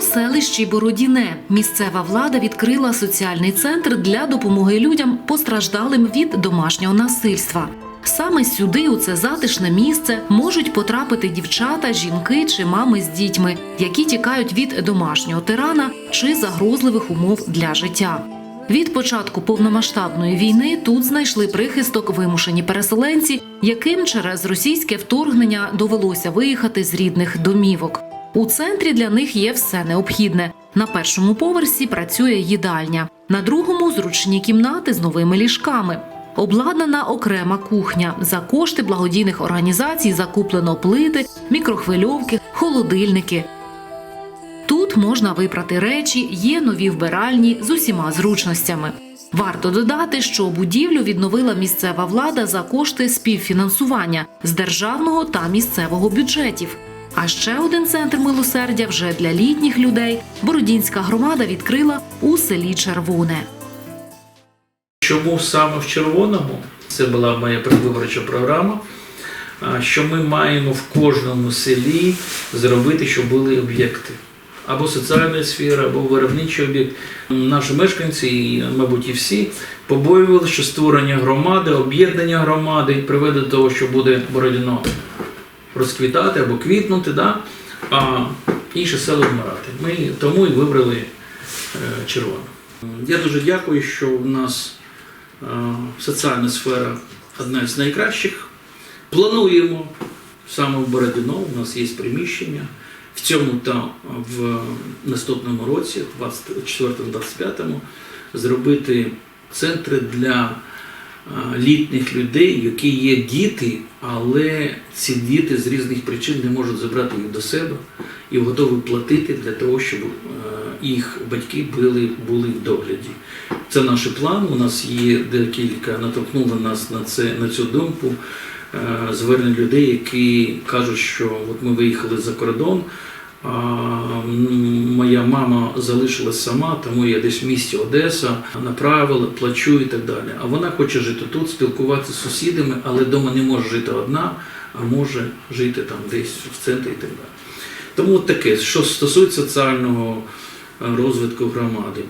селищі Бородіне місцева влада відкрила соціальний центр для допомоги людям, постраждалим від домашнього насильства. Саме сюди, у це затишне місце, можуть потрапити дівчата, жінки чи мами з дітьми, які тікають від домашнього тирана чи загрозливих умов для життя. Від початку повномасштабної війни тут знайшли прихисток вимушені переселенці, яким через російське вторгнення довелося виїхати з рідних домівок. У центрі для них є все необхідне. На першому поверсі працює їдальня, на другому зручні кімнати з новими ліжками. Обладнана окрема кухня. За кошти благодійних організацій закуплено плити, мікрохвильовки, холодильники. Тут можна випрати речі, є нові вбиральні з усіма зручностями. Варто додати, що будівлю відновила місцева влада за кошти співфінансування з державного та місцевого бюджетів. А ще один центр милосердя вже для літніх людей Бородінська громада відкрила у селі Червоне. Чому саме в червоному? Це була моя передвиборча програма. Що ми маємо в кожному селі зробити, щоб були об'єкти. Або соціальної сфери, або виробничий об'єкт. Наші мешканці, і, мабуть, і всі побоювали, що створення громади, об'єднання громади приведе до того, що буде Бородіно розквітати або квітнути, да? а інші села вмирати. Ми тому і вибрали е, червоне. Я дуже дякую, що у нас е, соціальна сфера одна з найкращих. Плануємо саме в Бородино, у нас є приміщення. В цьому та в наступному році, 24-25, зробити центри для літніх людей, які є діти, але ці діти з різних причин не можуть забрати їх до себе і готові платити для того, щоб е, їх батьки були, були в догляді. Це наш план. У нас є декілька наторкнули нас на це на цю думку. е, Звернень людей, які кажуть, що от ми виїхали за кордон. Моя мама залишилась сама, тому я десь в місті Одеса направила, плачу і так далі. А вона хоче жити тут, спілкуватися з сусідами, але вдома не може жити одна, а може жити там десь в центрі і так далі. Тому таке, що стосується соціального е, розвитку громади.